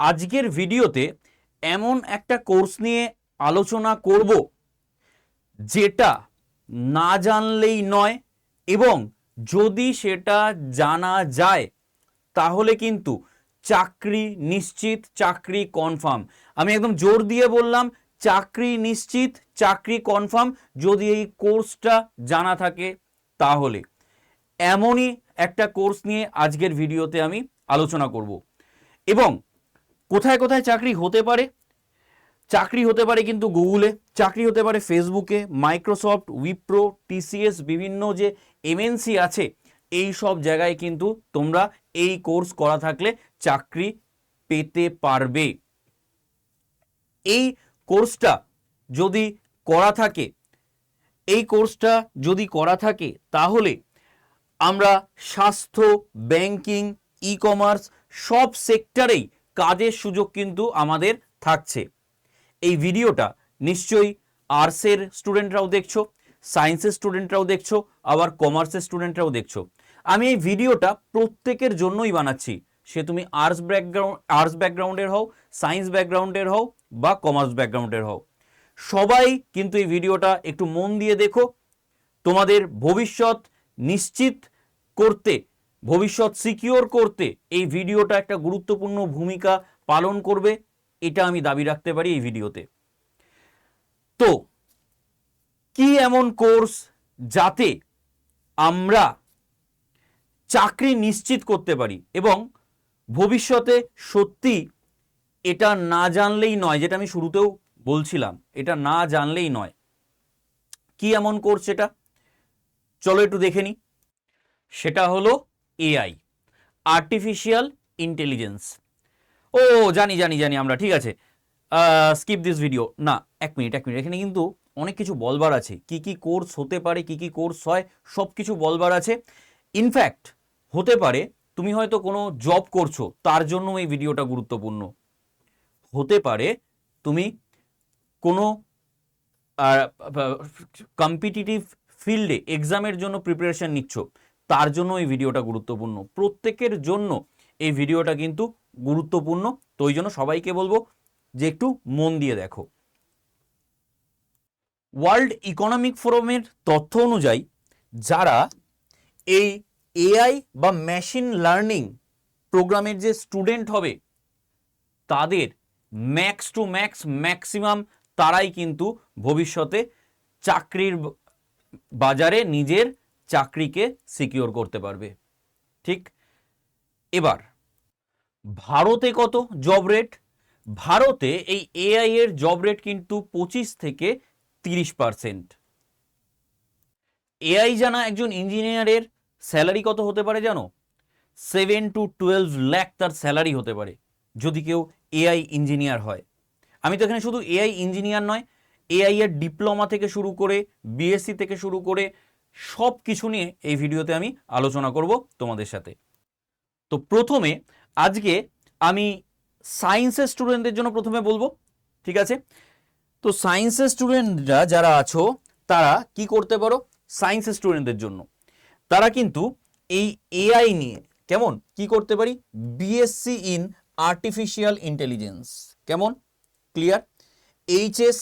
আজকের ভিডিওতে এমন একটা কোর্স নিয়ে আলোচনা করব, যেটা না জানলেই নয় এবং যদি সেটা জানা যায়, তাহলে কিন্তু চাকরি নিশ্চিত, চাকরি কনফার্ম। আমি একদম জোর দিয়ে বললাম, চাকরি নিশ্চিত, চাকরি কনফার্ম, যদি এই কোর্সটা জানা থাকে, তাহলে। এমনই একটা কোর্স নিয়ে আজকের ভিডিওতে আমি আলোচনা করব। এবং কোথায় কোথায় চাকরি হতে পারে? চাকরি হতে পারে কিন্তু গুগলে চাকরি হতে পারে ফেসবুকে মাইক্রোসফট উইপ্রো টিসিএস বিভিন্ন যে এমএনসি আছে, এই সব জায়গায় কিন্তু তোমরা এই কোর্স করা থাকলে চাকরি পেতে পারবে। এই কোর্সটা যদি করা থাকে, এই কোর্সটা যদি করা থাকে, তাহলে আমরা স্বাস্থ্য, ব্যাংকিং ই কমার্স সব সেক্টরেই কাজের সুযোগ কিন্তু আমাদের থাকছে। এই ভিডিওটা নিশ্চয়ই আর্টসের স্টুডেন্টরাও দেখছ, সায়েন্সের স্টুডেন্টরাও দেখছ, আবার কমার্সের স্টুডেন্টরাও দেখছ। আমি এই ভিডিওটা প্রত্যেকের জন্যই বানাচ্ছি। সে তুমি আর্টস ব্যাকগ্রাউন্ড, আর্টস ব্যাকগ্রাউন্ডের হও, সায়েন্স ব্যাকগ্রাউন্ডের হও বা কমার্স ব্যাকগ্রাউন্ডের হও। সবাই কিন্তু এই ভিডিওটা একটু মন দিয়ে দেখো। তোমাদের ভবিষ্যৎ নিশ্চিত করতে ভবিষ্যৎ সিকিওর করতে এই ভিডিওটা একটা গুরুত্বপূর্ণ ভূমিকা পালন করবে, এটা আমি দাবি রাখতে পারি এই ভিডিওতে। তো, কি এমন কোর্স যাতে আমরা চাকরি নিশ্চিত করতে পারি এবং ভবিষ্যতে সত্যি এটা না জানলেই নয়, যেটা আমি শুরুতেও বলছিলাম, এটা না জানলেই নয়। কি এমন কোর্স সেটা চলো একটু দেখে নিই সেটা হলো এআই আর্টিফিশিয়াল ইন্টেলিজেন্স ও, জানি জানি জানি আমরা, ঠিক আছে। স্কিপ দিস ভিডিও না, এক মিনিট এক মিনিট এখানে কিন্তু অনেক কিছু বলবার আছে। কি কি কোর্স হতে পারে, কি কি কোর্স হয়, সব কিছু বলবার আছে। ইনফ্যাক্ট হতে পারে, তুমি হয়তো কোনো জব করছ, তার জন্য এই ভিডিওটা গুরুত্বপূর্ণ। হতে পারে, তুমি কোনো কম্পিটিটিভ ফিল্ডে এক্সামের জন্য প্রিপারেশন নিচ্ছ। তার জন্য এই ভিডিওটা গুরুত্বপূর্ণ। প্রত্যেকের জন্য এই ভিডিওটা কিন্তু গুরুত্বপূর্ণ। তো ওই জন্য সবাইকে বলব যে একটু মন দিয়ে দেখো। ওয়ার্ল্ড ইকোনমিক ফোরামের তথ্য অনুযায়ী যারা এই এআই বা মেশিন লার্নিং প্রোগ্রামের যে স্টুডেন্ট হবে, তাদের ম্যাক্স টু ম্যাক্স ম্যাক্সিমাম তারাই কিন্তু ভবিষ্যতে চাকরির বাজারে নিজের চাকরিকে সিকিওর করতে পারবে। ঠিক? এবার, ভারতে কত জব রেট ভারতে এই এআই এর জব রেট কিন্তু পঁচিশ থেকে তিরিশ পার্সেন্ট এআই জানা একজন ইঞ্জিনিয়ারের স্যালারি কত হতে পারে জানো? সেভেন টু টুয়েলভ ল্যাক তার স্যালারি হতে পারে, যদি কেউ এআই ইঞ্জিনিয়ার হয়। আমি তো এখানে শুধু এআই ইঞ্জিনিয়ার নয় এআই এর ডিপ্লোমা থেকে শুরু করে বিএসসি থেকে শুরু করে সব কিছু নিয়ে এই ভিডিওতে আমি আলোচনা করব তোমাদের সাথে। তো প্রথমে আজকে আমি সায়েন্সের স্টুডেন্টদের জন্য প্রথমে বলব, ঠিক আছে? তো সায়েন্সের স্টুডেন্টরা যারা আছো, তারা কি করতে পারো? সায়েন্সের স্টুডেন্টদের জন্য। তারা কিন্তু এই এআই নিয়ে কেমন? কি করতে পারি? বিএসসি ইন আর্টিফিশিয়াল ইন্টেলিজেন্স কেমন? ক্লিয়ার এইচএস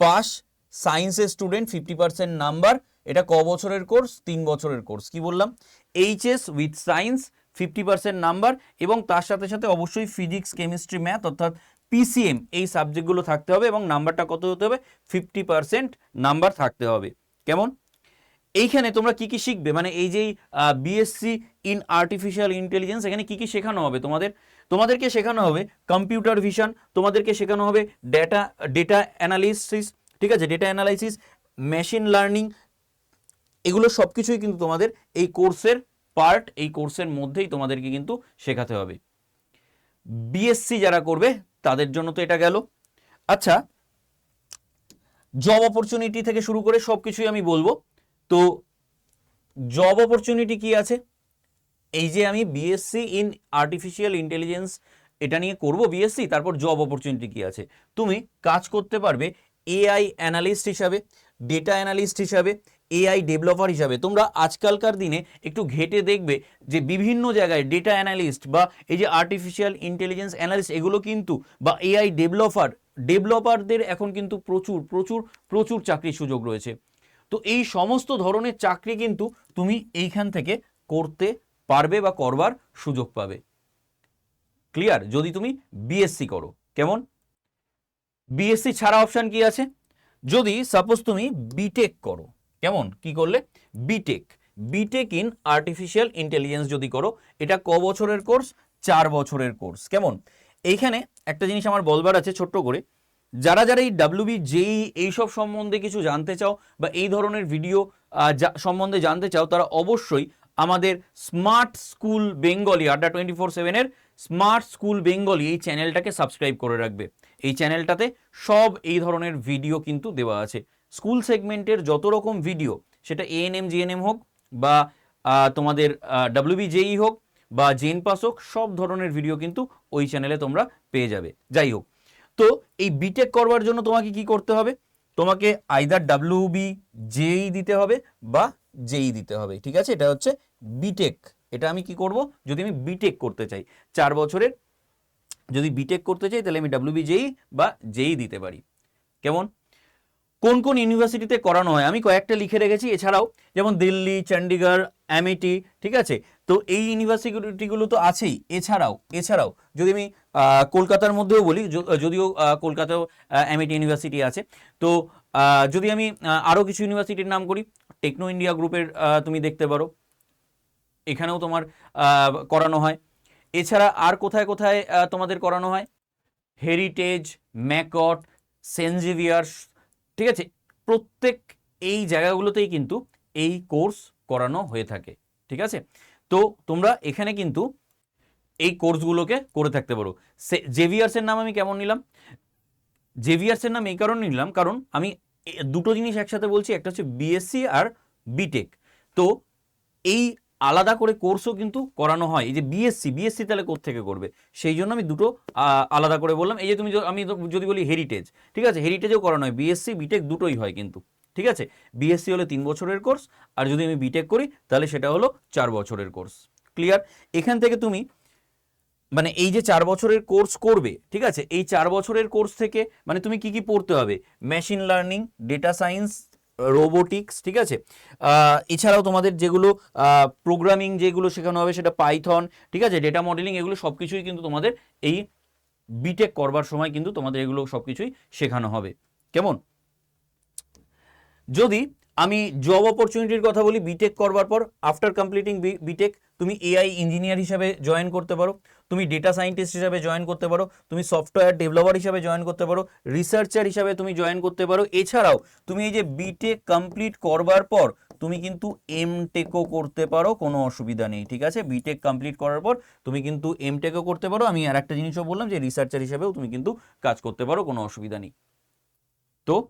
পাস সায়েন্সের স্টুডেন্ট ফিফটি পার্সেন্ট নাম্বার এটা ক বছরের কোর্স? তিন বছরের কোর্স। কি বললাম? HS with science fifty percent number এবং তার সাথে সাথে অবশ্যই ফিজিক্স কেমিস্ট্রি ম্যাথ অর্থাৎ পিসিএম এই সাবজেক্টগুলো থাকতে হবে এবং নাম্বারটা কত হতে হবে? ফিফটি পার্সেন্ট নাম্বার থাকতে হবে। কেমন? এইখানে তোমরা কি কি শিখবে? মানে এই যেই বিএসসি ইন আর্টিফিশিয়াল ইন্টেলিজেন্স এখানে কি কি শেখানো হবে তোমাদের? তোমাদেরকে শেখানো হবে কম্পিউটার ভিশন তোমাদেরকে শেখানো হবে ডেটা ডেটা অ্যানালিসিস ঠিক আছে? ডেটা অ্যানালাইসিস মেশিন লার্নিং এগুলো সব কিছুই কিন্তু তোমাদের এই কোর্সের পার্ট এই কোর্সের মধ্যেই তোমাদেরকে কিন্তু শেখাতে হবে। বিএসসি যারা করবে, তাদের জন্য তো এটা গেল। আচ্ছা জব অপরচুনিটি থেকে শুরু করে সব কিছুই আমি বলব। তো জব অপরচুনিটি কি আছে? এই যে আমি বিএসসি ইন আর্টিফিশিয়াল ইন্টেলিজেন্স এটা নিয়ে করব বিএসসি তারপর জব অপরচুনিটি কি আছে? তুমি কাজ করতে পারবে এআই অ্যানালিস্ট হিসাবে ডেটা অ্যানালিস্ট হিসাবে এআই ডেভেলপার হিসাবে তোমরা আজকালকার দিনে একটু ঘেটে দেখবে যে বিভিন্ন জায়গায় ডেটা অ্যানালিস্ট বা এই যে আর্টিফিশিয়াল ইন্টেলিজেন্স অ্যানালিস্ট এগুলো কিন্তু বা এআই ডেভেলপার ডেভেলপারদের এখন কিন্তু প্রচুর প্রচুর প্রচুর চাকরির সুযোগ রয়েছে। তো এই সমস্ত ধরনের চাকরি কিন্তু তুমি এইখান থেকে করতে পারবে বা করবার সুযোগ পাবে। ক্লিয়ার যদি তুমি বিএসসি করো, কেমন? বিএসসি ছাড়া অপশান কি আছে? যদি সাপোজ তুমি বিটেক করো কেমন? কি করলে? BTech BTech in artificial intelligence যদি করো, এটা ক বছরের কোর্স চার বছরের কোর্স কেমন? এইখানে একটা জিনিস আমার বলবার আছে ছোট্ট করে। যারা যারা এই ডাব্লিউবি জেই এইসব সম্বন্ধে কিছু জানতে চাও বা এই ধরনের ভিডিও সম্বন্ধে জানতে চাও, তারা অবশ্যই আমাদের smart school Bengali adda twenty four সেভেনের স্মার্ট স্কুল বেঙ্গলি এই চ্যানেলটাকে সাবস্ক্রাইব করে রাখবে। এই চ্যানেলটাতে সব এই ধরনের ভিডিও কিন্তু দেওয়া আছে। স্কুল সেগমেন্টের যত রকম ভিডিও, সেটা এএনএম জিএনএম হোক বা তোমাদের ডাব্লিউবি জেই হোক বা জেন পাস হোক, সব ধরনের ভিডিও কিন্তু ওই চ্যানেলে তোমরা পেয়ে যাবে। যাই হোক, তো এই বিটেক করবার জন্য তোমাকে কি করতে হবে? তোমাকে আইদার ডাব্লিউবি জেই দিতে হবে বা জেই দিতে হবে, ঠিক আছে? এটা হচ্ছে বিটেক এটা আমি কি করব? যদি আমি বিটেক করতে চাই, চার বছরের, যদি বিটেক করতে চাই, তাহলে আমি ডাব্লিউবি জেই বা জেই দিতে পারি। কেমন? কোন কোন ইউনিভার্সিটিতে করানো হয়? আমি কয়েকটা লিখে রেখেছি। এছাড়াও যেমন দিল্লি চণ্ডীগড় অ্যামিটি ঠিক আছে? তো এই ইউনিভার্সিটিগুলো তো আছেই। এছাড়াও এছাড়াও যদি আমি কলকাতার মধ্যেও বলি যদিও কলকাতাও অ্যামিটি ইউনিভার্সিটি আছে। তো যদি আমি আরও কিছু ইউনিভার্সিটির নাম করি, টেকনো ইন্ডিয়া গ্রুপের তুমি দেখতে পারো। এখানেও তোমার করানো হয়। এছাড়া আর কোথায় কোথায় তোমাদের করানো হয়? হেরিটেজ ম্যাকট সেন্ট জেভিয়ার্স ঠিক আছে? প্রত্যেক এই জায়গাগুলোতেই কিন্তু এই কোর্স করানো হয়ে থাকে, ঠিক আছে? তো তোমরা এখানে কিন্তু এই কোর্সগুলোকে করে থাকতে পারো। সে, জেভিয়ার্সের নাম আমি কেমন নিলাম? জেভিয়ার্সের নাম এই কারণে নিলাম, কারণ আমি দুটো জিনিস একসাথে বলছি, একটা হচ্ছে বিএসসি আর বিটেক তো এই আলাদা করে কোর্সও কিন্তু করানো হয়। এই যে বিএসসি বিএসসি তাহলে থেকে করবে? সেই জন্য আমি দুটো আলাদা করে বললাম। এই যে তুমি আমি যদি বলি হেরিটেজ ঠিক আছে? হেরিটেজও করানো হয়। বিএসসি বিটেক দুটোই হয় কিন্তু, ঠিক আছে? বিএসসি হলে তিন বছরের কোর্স আর যদি আমি বিটেক করি, তাহলে সেটা হলো চার বছরের কোর্স ক্লিয়ার এখান থেকে তুমি মানে এই যে চার বছরের কোর্স করবে, ঠিক আছে? এই চার বছরের কোর্স থেকে মানে তুমি কি কি পড়তে হবে? Machine learning data science robotics, ঠিক আছে? এছাড়াও তোমাদের যেগুলো প্রোগ্রামিং যেগুলো শেখানো হবে সেটা পাইথন, ঠিক আছে? ডেটা মডেলিং এগুলো সব কিছুই কিন্তু তোমাদের এই বিটেক করবার সময় কিন্তু তোমাদের এগুলো সব কিছুই শেখানো হবে। কেমন? যদি আমি জব অপরচুনিটির কথা বলি বিটেক করবার পর আফটার কমপ্লিটিং বিটেক তুমি এআই ইঞ্জিনিয়ার হিসাবে জয়েন করতে পারো। তুমি ডেটা সায়েন্টিস্ট হিসাবে জয়েন করতে পারো, তুমি সফটওয়্যার ডেভেলপার হিসাবে জয়েন করতে পারো রিসার্চার হিসাবে তুমি জয়েন করতে পারো। এছাড়াও, তুমি এই যে বিটেক কমপ্লিট করবার পর, তুমি কিন্তু এম টেকও করতে পারো, কোনো অসুবিধা নেই, ঠিক আছে? বিটেক কমপ্লিট করার পর, তুমি কিন্তু এম টেকও করতে পারো। আমি আর একটা জিনিসও বললাম যে রিসার্চার হিসাবেও তুমি কিন্তু কাজ করতে পারো, কোনো অসুবিধা নেই। তো,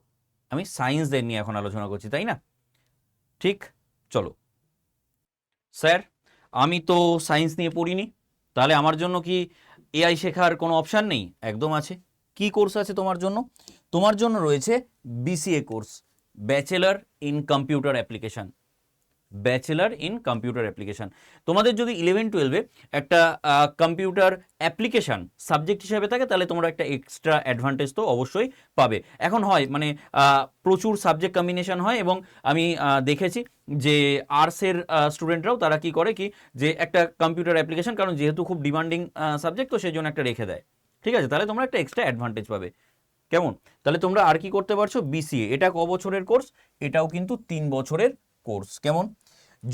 আমি সায়েন্সদের নিয়ে এখন আলোচনা করছি, তাই না? ঠিক, চলো। স্যার, আমি তো সায়েন্স নিয়ে পড়িনি। তাহলে আমার জন্য কি এআই শেখার কোনো অপশান নেই? একদম আছে। কি কোর্স আছে তোমার জন্য? তোমার জন্য রয়েছে BCA course bachelor in computer application bachelor in computer application. তোমাদের যদি ইলেভেন টুয়েলভে একটা কম্পিউটার অ্যাপ্লিকেশন সাবজেক্ট হিসাবে থাকে, তাহলে তোমরা একটা এক্সট্রা অ্যাডভান্টেজ তো অবশ্যই পাবে। এখন হয় মানে প্রচুর সাবজেক্ট কম্বিনেশন হয় এবং আমি দেখেছি যে আর্টসের স্টুডেন্টরাও তারা কি করে কি, যে একটা কম্পিউটার অ্যাপ্লিকেশন, কারণ যেহেতু খুব ডিমান্ডিং সাবজেক্ট তো সেই জন্য একটা রেখে দেয়। ঠিক আছে? তাহলে তোমরা একটা এক্সট্রা অ্যাডভান্টেজ পাবে। কেমন? তাহলে তোমরা আর কি করতে পারছ? বিসিএ এটা ক বছরের কোর্স এটাও কিন্তু তিন বছরের কোর্স কেমন?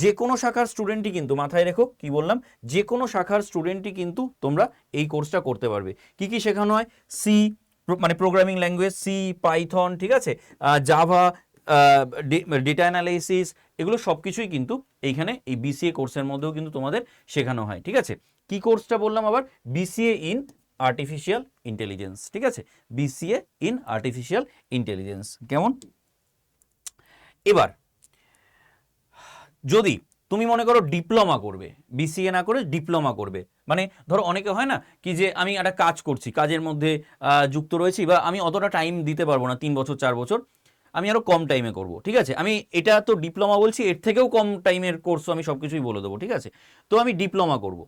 যে কোনো শাখার স্টুডেন্টই কিন্তু, মাথায় রেখো, কি বললাম? যে কোনো শাখার স্টুডেন্টই কিন্তু তোমরা এই কোর্সটা করতে পারবে। কি কি শেখানো হয়? সি মানে প্রোগ্রামিং ল্যাঙ্গুয়েজ সি পাইথন ঠিক আছে? জাভা ডেটা অ্যানালাইসিস এগুলো সব কিছুই কিন্তু এইখানে এই বিসিএ কোর্সের মধ্যেও কিন্তু তোমাদের শেখানো হয়, ঠিক আছে? কি কোর্সটা বললাম আবার? বিসিএ ইন আর্টিফিশিয়াল ইন্টেলিজেন্স ঠিক আছে? বিসিএ ইন আর্টিফিশিয়াল ইন্টেলিজেন্স কেমন? এবার যদি তুমি মনে করো ডিপ্লোমা করবে বিসিএ না করে ডিপ্লোমা করবে মানে ধরো অনেকে হয় না কি যে আমি একটা কাজ করছি, কাজের মধ্যে যুক্ত রয়েছি বা আমি অতটা টাইম দিতে পারব না, তিন বছর, চার বছর, আমি আরও কম টাইমে করব, ঠিক আছে? আমি এটা তো ডিপ্লোমা বলছি, এর থেকেও কম টাইমের কোর্স আমি সব কিছুই বলে দেবো, ঠিক আছে? তো আমি ডিপ্লোমা করব।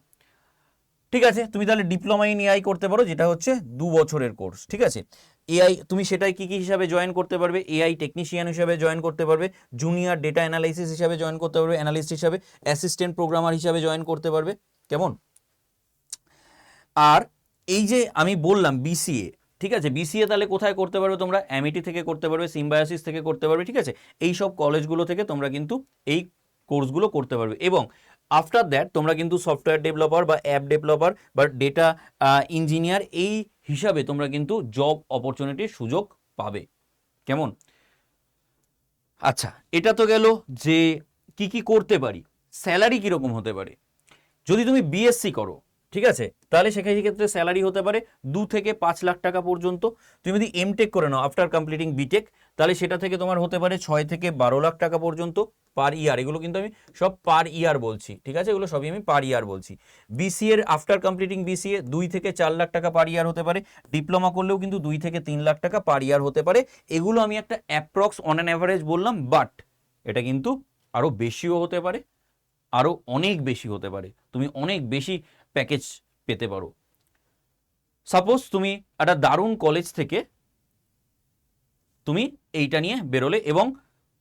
ঠিক আছে? তুমি তাহলে ডিপ্লোমা ইন এআই করতে পারো, যেটা হচ্ছে দু বছরের কোর্স ঠিক আছে? এআই, তুমি সেটাই কি কি হিসাবে জয়েন করতে পারবে? এআই টেকনিশিয়ান হিসাবে জয়েন করতে পারবে জুনিয়র ডেটা অ্যানালাইসিস হিসাবে জয়েন করতে পারবে অ্যানালিস্ট হিসাবে অ্যাসিস্ট্যান্ট প্রোগ্রামার হিসাবে জয়েন করতে পারবে। কেমন? আর এই যে আমি বললাম বিসিএ ঠিক আছে? বিসিএ তাহলে কোথায় করতে পারবে তোমরা? অ্যামিটি থেকে করতে পারবে সিম্বায়োসিস থেকে করতে পারবে, ঠিক আছে? এই সব কলেজগুলো থেকে তোমরা কিন্তু এই কোর্সগুলো করতে পারবে। এবং আফটার দ্যাট তোমরা কিন্তু সফটওয়্যার ডেভেলপার বা অ্যাপ ডেভেলপার বা ডেটা ইঞ্জিনিয়ার এই হিসাবে তোমরা কিন্তু জব অপরচুনিটির সুযোগ পাবে। কেমন? আচ্ছা এটা তো গেল যে কি কি করতে পারি স্যালারি কীরকম হতে পারে। যদি তুমি বিএসসি করো ঠিক আছে? তাহলে সেখানে ক্ষেত্রে স্যালারি হতে পারে দু থেকে পাঁচ লাখ টাকা পর্যন্ত। তুমি যদি এমটেক করে নাও আফটার কমপ্লিটিং বিটেক তাহলে সেটা থেকে তোমার হতে পারে ছয় থেকে বারো লাখ টাকা পর্যন্ত পার ইয়ার এগুলো কিন্তু আমি সব পার ইয়ার বলছি, ঠিক আছে? এগুলো সবই আমি পার ইয়ার বলছি। বিসিএর আফটার কমপ্লিটিং বিসিএ দুই থেকে চার লাখ টাকা পার ইয়ার হতে পারে। ডিপ্লোমা করলেও কিন্তু দুই থেকে তিন লাখ টাকা পার ইয়ার হতে পারে। এগুলো আমি একটা অ্যাপ্রক্স অন অ্যান অ্যাভারেজ বললাম বাট এটা কিন্তু আরও বেশিও হতে পারে আরও অনেক বেশি হতে পারে। তুমি অনেক বেশি প্যাকেজ পেতে পারো। সাপোজ তুমি একটা দারুণ কলেজ থেকে তুমি এইটা নিয়ে বেরোলে এবং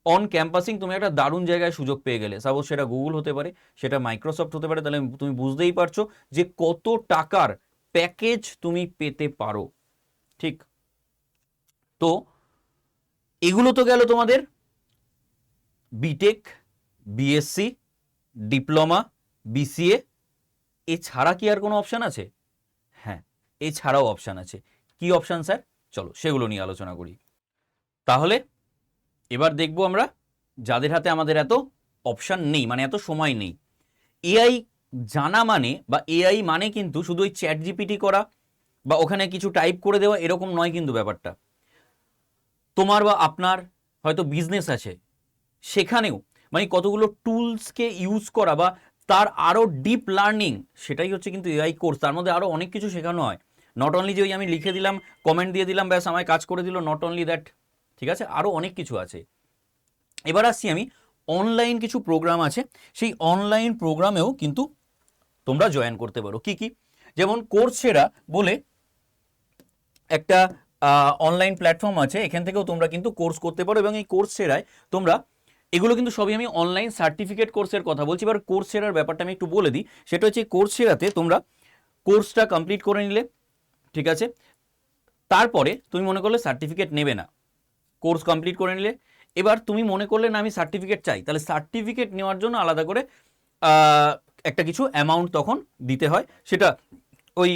অন ক্যাম্পাসিং তুমি একটা দারুণ জায়গায় সুযোগ পেয়ে গেলে। সাপোজ সেটা গুগল হতে পারে, সেটা মাইক্রোসফট হতে পারে, তাহলে তুমি বুঝতেই পারছ যে কত টাকার প্যাকেজ তুমি পেতে পারো। ঠিক? তো এগুলো তো গেল তোমাদের বিটেক বিএসসি ডিপ্লোমা বিসিএ এছাড়া কি আর কোনো অপশান আছে? হ্যাঁ এছাড়াও অপশান আছে। কি অপশান স্যার চলো, সেগুলো নিয়ে আলোচনা করি। তাহলে, এবার দেখব আমরা যাদের হাতে আমাদের এত অপশান নেই মানে এত সময় নেই। এআই জানা মানে বা এআই মানে কিন্তু শুধু ওই চ্যাট জিপিটি করা বা ওখানে কিছু টাইপ করে দেওয়া এরকম নয় কিন্তু ব্যাপারটা। তোমার বা আপনার হয়তো বিজনেস আছে, সেখানেও মানে কতগুলো টুলসকে ইউজ করা বা তার আরও ডিপ লার্নিং সেটাই হচ্ছে কিন্তু এআই কোর্স তার মধ্যে আরও অনেক কিছু শেখানো হয়। নট অনলি যে ওই আমি লিখে দিলাম কমেন্ট দিয়ে দিলাম, ব্যাস আমায় কাজ করে দিল নট অনলি দ্যাট ঠিক আছে? আরও অনেক কিছু আছে। এবার আসছি আমি অনলাইন কিছু প্রোগ্রাম আছে, সেই অনলাইন প্রোগ্রামেও কিন্তু তোমরা জয়েন করতে পারো। কি কি? যেমন কোর্স সেরা বলে একটা অনলাইন প্ল্যাটফর্ম আছে, এখান থেকেও তোমরা কিন্তু কোর্স করতে পারো এবং এই কোর্স সেরায় তোমরা এগুলো কিন্তু সবই আমি অনলাইন সার্টিফিকেট কোর্সের কথা বলছি। এবার কোর্স সেরার ব্যাপারটা আমি একটু বলে দিই। সেটা হচ্ছে কোর্স সেরাতে তোমরা কোর্সটা কমপ্লিট করে নিলে, ঠিক আছে? তারপরে তুমি মনে করলে সার্টিফিকেট নেবে না। কোর্স কমপ্লিট করে নিলে। এবার তুমি মনে করলে না আমি সার্টিফিকেট চাই, তাহলে সার্টিফিকেট নেওয়ার জন্য আলাদা করে একটা কিছু অ্যামাউন্ট তখন দিতে হয়। সেটা ওই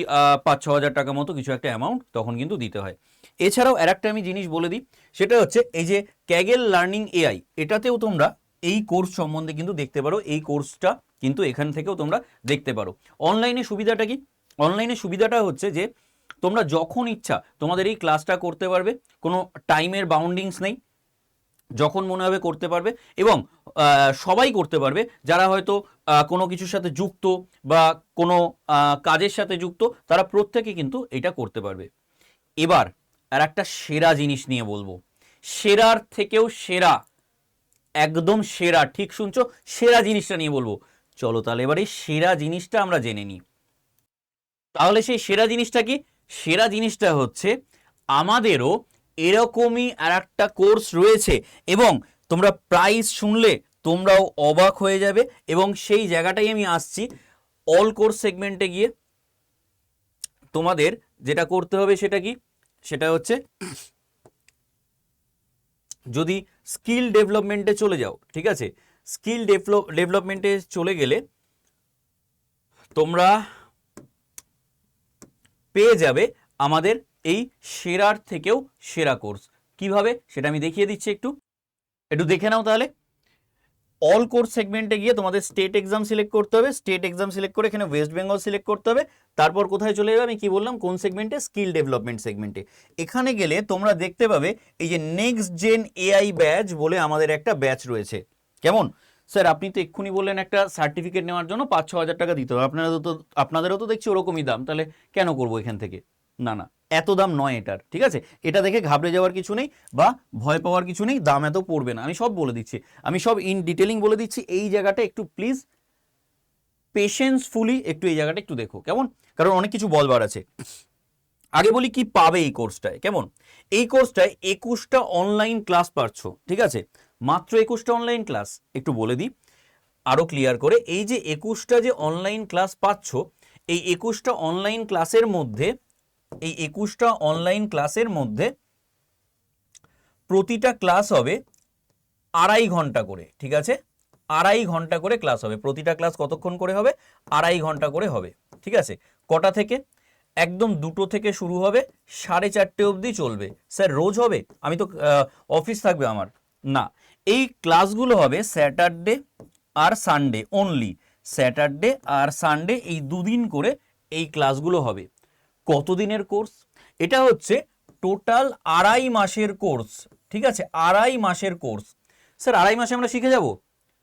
পাঁচ, ছ হাজার টাকা মতো কিছু একটা অ্যামাউন্ট তখন কিন্তু দিতে হয়। এছাড়াও আর একটা আমি জিনিস বলে দিই, সেটা হচ্ছে এই যে ক্যাগেল লার্নিং এআই এটাতেও তোমরা এই কোর্স সম্বন্ধে কিন্তু দেখতে পারো, এই কোর্সটা কিন্তু এখান থেকেও তোমরা দেখতে পারো। অনলাইনে সুবিধাটা কি? অনলাইনে সুবিধাটা হচ্ছে যে, তোমরা যখন ইচ্ছা তোমাদের এই ক্লাসটা করতে পারবে, কোনো টাইমের বাউন্ডিংস নেই। যখন মনে হবে করতে পারবে এবং সবাই করতে পারবে। যারা হয়তো কোনো কিছুর সাথে যুক্ত বা কোনো কাজের সাথে যুক্ত, তারা প্রত্যেকে কিন্তু এটা করতে পারবে। এবার আর একটা সেরা জিনিস নিয়ে বলব। সেরার থেকেও সেরা, একদম সেরা, ঠিক শুনছো? সেরা জিনিসটা নিয়ে বলব। চলো তাহলে এবার এই সেরা জিনিসটা আমরা জেনে নিই। তাহলে সেই সেরা জিনিসটা কি? সেরা জিনিসটা হচ্ছে আমাদেরও এরকমই আর একটা কোর্স রয়েছে এবং তোমরা প্রাইস শুনলে তোমরাও অবাক হয়ে যাবে এবং সেই জায়গাটাই আমি আসছি অল কোর্স সেগমেন্টে গিয়ে। তোমাদের যেটা করতে হবে সেটা কি? সেটা হচ্ছে যদি স্কিল ডেভেলপমেন্টে চলে যাও, ঠিক আছে? স্কিল ডেভেলপ ডেভেলপমেন্টে চলে গেলে তোমরা পেয়ে যাবে আমাদের এই সেরার থেকেও সেরা কোর্স কীভাবে? সেটা আমি দেখিয়ে দিচ্ছি একটু। একটু দেখে নাও তাহলে। অল কোর্স সেগমেন্টে গিয়ে তোমাদের স্টেট এক্সাম সিলেক্ট করতে হবে স্টেট এক্সাম সিলেক্ট করে এখানে ওয়েস্ট বেঙ্গল সিলেক্ট করতে হবে। তারপর কোথায় চলে যাবে আমি কি বললাম? কোন সেগমেন্টে স্কিল ডেভেলপমেন্ট সেগমেন্টে এখানে গেলে তোমরা দেখতে পাবে এই যে নেক্সট জেন এআই ব্যাচ বলে আমাদের একটা ব্যাচ রয়েছে। কেমন? স্যার আপনি তো এক্ষুনি বললেন একটা সার্টিফিকেট নেওয়ার জন্য পাঁচ ছ হাজার টাকা দিতে হবে। আপনারা তো, আপনাদেরও তো দেখছি ওরকমই দাম। তাহলে কেন করব এখান থেকে? না না। এত দাম নয় এটার, ঠিক আছে? এটা দেখে ঘাবড়ে যাওয়ার কিছু নেই বা ভয় পাওয়ার কিছু নেই, দাম এত পড়বে না। আমি সব বলে দিচ্ছি। আমি সব ইন ডিটেলিং বলে দিচ্ছি। এই জায়গাটা একটু প্লিজ পেশেন্সফুলি একটু এই জায়গাটা একটু দেখো, কেমন? কারণ অনেক কিছু বলবার আছে। আগে বলি কি পাবে এই কোর্সটায় কেমন? এই কোর্সটায় একুশটা অনলাইন ক্লাস পাচ্ছ ঠিক আছে? মাত্র একুশটা অনলাইন ক্লাস একটু বলে দিই আরও ক্লিয়ার করে। এই যে একুশটা যে অনলাইন ক্লাস পাচ্ছ, এই একুশটা অনলাইন ক্লাসের মধ্যে এই একুশটা অনলাইন ক্লাসের মধ্যে প্রতিটা ক্লাস হবে আড়াই ঘণ্টা করে, ঠিক আছে? আড়াই ঘণ্টা করে ক্লাস হবে। প্রতিটা ক্লাস কতক্ষণ করে হবে? আড়াই ঘণ্টা করে হবে, ঠিক আছে? কটা থেকে? একদম দুটো থেকে শুরু হবে, সাড়ে চারটে অবধি চলবে। স্যার, রোজ হবে? আমি তো অফিস থাকবে আমার। না, এই ক্লাসগুলো হবে স্যাটারডে আর সানডে অনলি স্যাটারডে আর সানডে এই দুদিন করে এই ক্লাসগুলো হবে। কতদিনের কোর্স? এটা হচ্ছে টোটাল আড়াই মাসের কোর্স, ঠিক আছে? আড়াই মাসের কোর্স। স্যার, আড়াই মাসে আমরা শিখে যাব?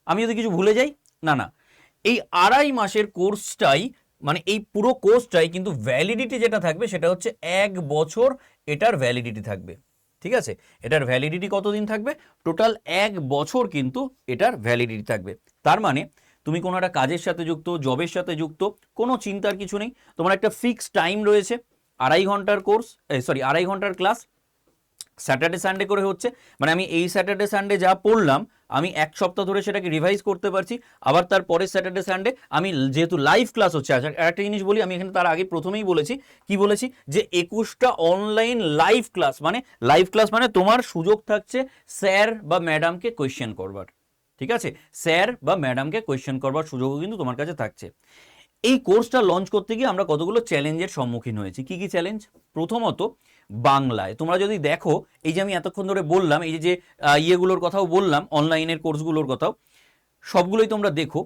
আমি যদি কিছু ভুলে যাই? না না। এই আড়াই মাসের কোর্সটাই মানে এই পুরো কোর্সটাই কিন্তু ভ্যালিডিটি যেটা থাকবে সেটা হচ্ছে এক বছর এটার ভ্যালিডিটি থাকবে, ঠিক আছে? এটার ভ্যালিডিটি কতদিন থাকবে? টোটাল এক বছর কিন্তু এটার ভ্যালিডিটি থাকবে। তার মানে তুমি কোনো একটা কাজের সাথে যুক্ত জবের সাথে যুক্ত, কোনো চিন্তার কিছু নেই। তোমার একটা ফিক্সড টাইম রয়েছে, আড়াই ঘণ্টার কোর্স সরি আড়াই ঘণ্টার ক্লাস স্যাটারডে সানডে করে হচ্ছে। মানে আমি এই স্যাটারডে সানডে যা পড়লাম, আমি এক সপ্তাহ ধরে সেটাকে রিভাইজ করতে পারছি। আবার তার পরের স্যাটারডে সানডে আমি যেহেতু লাইভ ক্লাস হচ্ছে আচ্ছা একটা জিনিস বলি, আমি এখানে তার আগে প্রথমেই বলেছি, কি বলেছি? যে একুশটা অনলাইন লাইভ ক্লাস মানে লাইভ ক্লাস মানে তোমার সুযোগ থাকছে স্যার বা ম্যাডামকে কোয়েশ্চেন করবার। ঠিক আছে? স্যার বা ম্যাডামকে কোয়েশ্চেন করবার সুযোগও কিন্তু তোমার কাছে থাকছে। এই কোর্সটা লঞ্চ করতে গিয়ে আমরা কতগুলো চ্যালেঞ্জের সম্মুখীন হয়েছি? কি কি চ্যালেঞ্জ প্রথমত, বাংলায়। তোমরা যদি দেখো, এই যে আমি এতক্ষণ ধরে বললাম, এই যে ইয়েগুলোর কথাও বললাম অনলাইনের কোর্সগুলোর কথাও, সবগুলোই তোমরা দেখো।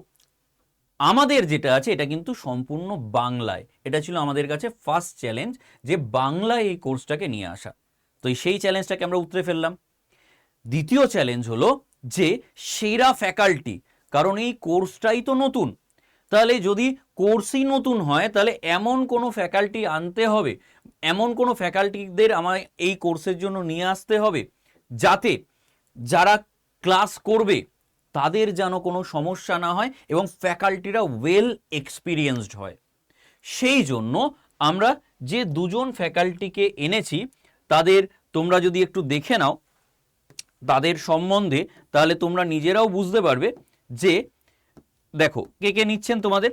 আমাদের যেটা আছে, এটা কিন্তু সম্পূর্ণ বাংলায়। এটা ছিল আমাদের কাছে ফার্স্ট চ্যালেঞ্জ যে বাংলায় এই কোর্সটাকে নিয়ে আসা। তো সেই চ্যালেঞ্জটাকে আমরা উতরে ফেললাম। দ্বিতীয় চ্যালেঞ্জ হলো যে সেরা ফ্যাকাল্টি, কারণ এই কোর্সটাই তো নতুন। তাহলে যদি কোর্সই নতুন হয়, তাহলে এমন কোনো ফ্যাকাল্টি আনতে হবে, এমন কোনো ফ্যাকাল্টিদের আমায় এই কোর্সের জন্য নিয়ে আসতে হবে, যাতে যারা ক্লাস করবে, তাদের যেন কোনো সমস্যা না হয় এবং ফ্যাকাল্টিরা ওয়েল এক্সপিরিয়েন্সড হয়। সেই জন্য আমরা যে দুজন ফ্যাকাল্টিকে এনেছি, তাদের তোমরা যদি একটু দেখে নাও তাদের সম্বন্ধে, তাহলে তোমরা নিজেরাও বুঝতে পারবে যে, দেখো, কে কে নিচ্ছেন তোমাদের?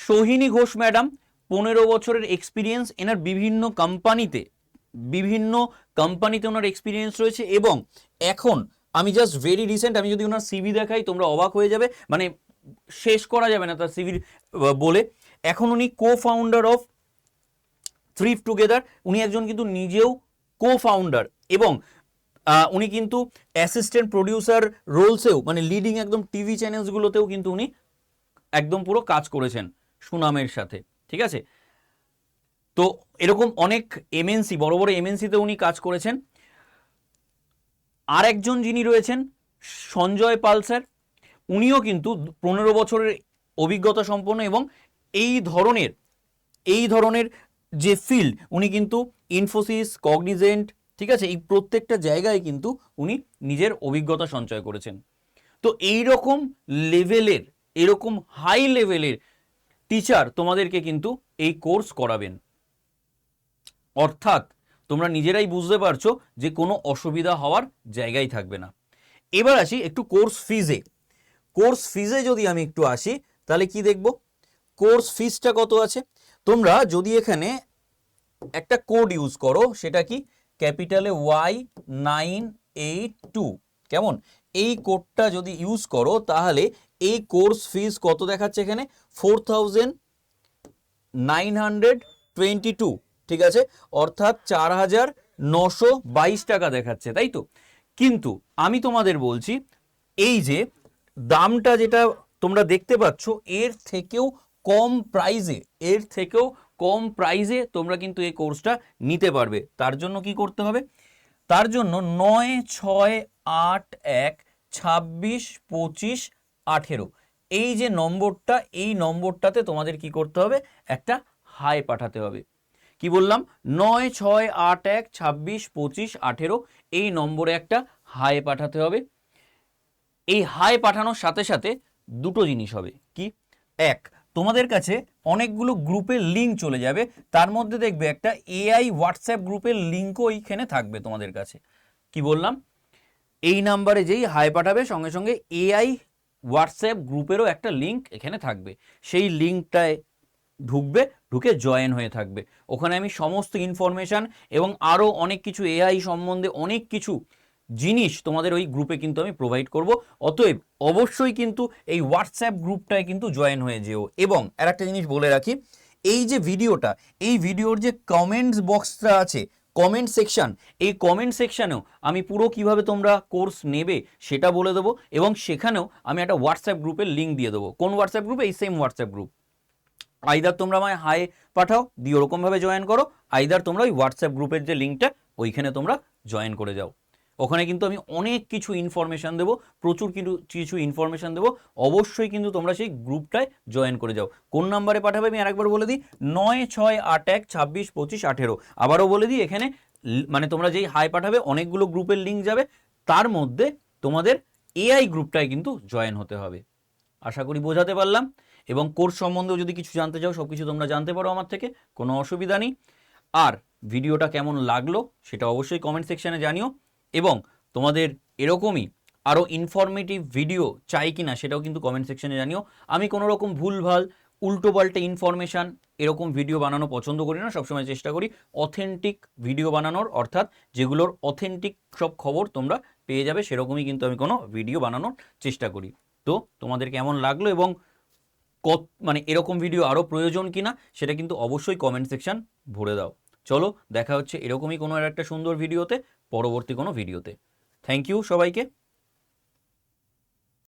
সোহিনী ঘোষ ম্যাডাম, পনেরো বছরের এক্সপিরিয়েন্স এনার বিভিন্ন কোম্পানিতে বিভিন্ন কোম্পানিতে ওনার এক্সপিরিয়েন্স রয়েছে এবং এখন আমি জাস্ট ভেরি রিসেন্ট আমি যদি ওনার সিভি দেখাই, তোমরা অবাক হয়ে যাবে। মানে শেষ করা যাবে না তার সিভির বলে। এখন উনি কো ফাউন্ডার অফ থ্রিফ টুগেদার উনি একজন কিন্তু নিজেও কো ফাউন্ডার এবং উনি কিন্তু অ্যাসিস্ট্যান্ট প্রডিউসার রোলসেও মানে লিডিং একদম টিভি চ্যানেলসগুলোতেও কিন্তু উনি একদম পুরো কাজ করেছেন সুনামের সাথে, ঠিক আছে? তো এরকম অনেক এমএনসি বড় বড় এমএনসিতে উনি কাজ করেছেন। আর একজন যিনি রয়েছেন, সঞ্জয় পাল স্যার, উনিও কিন্তু পনেরো বছরের অভিজ্ঞতা সম্পন্ন এবং এই ধরনের এই ধরনের যে ফিল্ড উনি কিন্তু ইনফোসিস কগনিজেন্ট ঠিক আছে? এই প্রত্যেকটা জায়গায় কিন্তু উনি নিজের অভিজ্ঞতা সঞ্চয় করেছেন। তো এই রকম লেভেলের, এরকম হাই লেভেলের টিচার তোমাদেরকে কিন্তু এই কোর্স করাবেন। অর্থাৎ তোমরা নিজেরাই বুঝতে পারছ যে কোনো অসুবিধা হওয়ার জায়গাই থাকবে না। এবার আসি একটু কোর্স ফিজে কোর্স ফিজে যদি আমি একটু আসি, তাহলে কি দেখব? কোর্স ফিজটা কত আছে? তোমরা যদি এখানে একটা কোড ইউজ করো, সেটা কি? ক্যাপিটালে ওয়াই নাইন এইট টু। কেমন? এই কোডটা যদি ইউজ করো, তাহলে এই কোর্স ফিজ কত দেখাচ্ছে এখানে? Four thousand nine hundred twenty two. ঠিক আছে? অর্থাৎ চার হাজার নশো বাইশ টাকা দেখাচ্ছে, তাই তো? কিন্তু আমি তোমাদের বলছি, এই যে দামটা যেটা তোমরা দেখতে পাচ্ছ, এর থেকেও কম প্রাইজে এর থেকেও কম প্রাইজে তোমরা কিন্তু এই কোর্সটা নিতে পারবে। তার জন্য কি করতে হবে? তার জন্য নয়, ছয়, আট, এক, ছাব্বিশ, পঁচিশ, আঠেরো। এই যে নম্বরটা, এই নম্বরটাতে তোমাদের কি করতে হবে? একটা হাই পাঠাতে হবে। কি বললাম? নয়, ছয়, আট, এক, ছাব্বিশ, পঁচিশ, আঠেরো, এই নম্বরে একটা হাই পাঠাতে হবে। এই হাই পাঠানোর সাথে সাথে দুটো জিনিস হবে। কি? এক তোমাদের কাছে অনেকগুলো গ্রুপের লিঙ্ক চলে যাবে। তার মধ্যে দেখবে একটা এআই হোয়াটসঅ্যাপ গ্রুপের লিঙ্কও এইখানে থাকবে তোমাদের কাছে। কি বললাম? এই নাম্বারে যেই হাই পাঠাবে, সঙ্গে সঙ্গে এআই হোয়াটসঅ্যাপ গ্রুপেরও একটা লিঙ্ক এখানে থাকবে। সেই লিঙ্কটায় ঢুকবে, ঢুকে জয়েন হয়ে থাকবে। ওখানে আমি সমস্ত ইনফরমেশান এবং আরও অনেক কিছু এআই সম্বন্ধে অনেক কিছু জিনিস তোমাদের ওই গ্রুপে কিন্তু আমি প্রোভাইড করব। অতএব অবশ্যই কিন্তু এই হোয়াটসঅ্যাপ গ্রুপটায় কিন্তু জয়েন হয়ে যেও। এবং আর একটা জিনিস বলে রাখি, এই যে ভিডিওটা, এই ভিডিওর যে কমেন্টস বক্সটা আছে কমেন্ট সেকশন এই কমেন্ট সেকশানেও আমি পুরো কীভাবে তোমরা কোর্স নেবে সেটা বলে দেবো এবং সেখানেও আমি একটা হোয়াটসঅ্যাপ গ্রুপের লিঙ্ক দিয়ে দেবো। কোন হোয়াটসঅ্যাপ গ্রুপ এই সেম হোয়াটসঅ্যাপ গ্রুপ আইদার তোমরা আমায় হাই পাঠাও, দিয়ে ওরকমভাবে জয়েন করো আইদার তোমরা ওই হোয়াটসঅ্যাপ গ্রুপের যে লিঙ্কটা ওইখানে তোমরা জয়েন করে যাও। ওখানে কিন্তু আমি অনেক কিছু ইনফরমেশান দেবো, প্রচুর কিন্তু কিছু ইনফরমেশান দেবো। অবশ্যই কিন্তু তোমরা সেই গ্রুপটায় জয়েন করে যাও। কোন নাম্বারে পাঠাবে আমি আরেকবার বলে দিই, নয় ছয় আট এক ছাব্বিশ পঁচিশ আঠেরো। আবারও বলে দিই, এখানে মানে তোমরা যেই হাই পাঠাবে, অনেকগুলো গ্রুপের লিঙ্ক যাবে। তার মধ্যে তোমাদের এআই গ্রুপটায় কিন্তু জয়েন হতে হবে। আশা করি বোঝাতে পারলাম। এবং কোর্স সম্বন্ধেও যদি কিছু জানতে চাও সব কিছু তোমরা জানতে পারো আমার থেকে, কোনো অসুবিধা নেই। আর ভিডিওটা কেমন লাগল, সেটা অবশ্যই কমেন্ট সেকশানে জানিও। এবং তোমাদের এরকমই আরও ইনফরমেটিভ ভিডিও চাই কি না সেটাও কিন্তু কমেন্ট সেকশনে জানিও। আমি কোনো রকম ভুলভাল উল্টোপাল্টে ইনফরমেশান এরকম ভিডিও বানানো পছন্দ করি না, সবসময় চেষ্টা করি অথেন্টিক ভিডিও বানানোর। অর্থাৎ যেগুলোর অথেন্টিক সব খবর তোমরা পেয়ে যাবে, সেরকমই কিন্তু আমি কোনো ভিডিও বানানোর চেষ্টা করি। তো তোমাদের কেমন লাগল এবং কত মানে এরকম ভিডিও আরও প্রয়োজন কিনা, সেটা কিন্তু অবশ্যই কমেন্ট সেকশন ভরে দাও। চলো দেখা হচ্ছে এরকমই কোনো একটা সুন্দর ভিডিওতে পরবর্তী কোনো ভিডিওতে। থ্যাংক ইউ সবাইকে।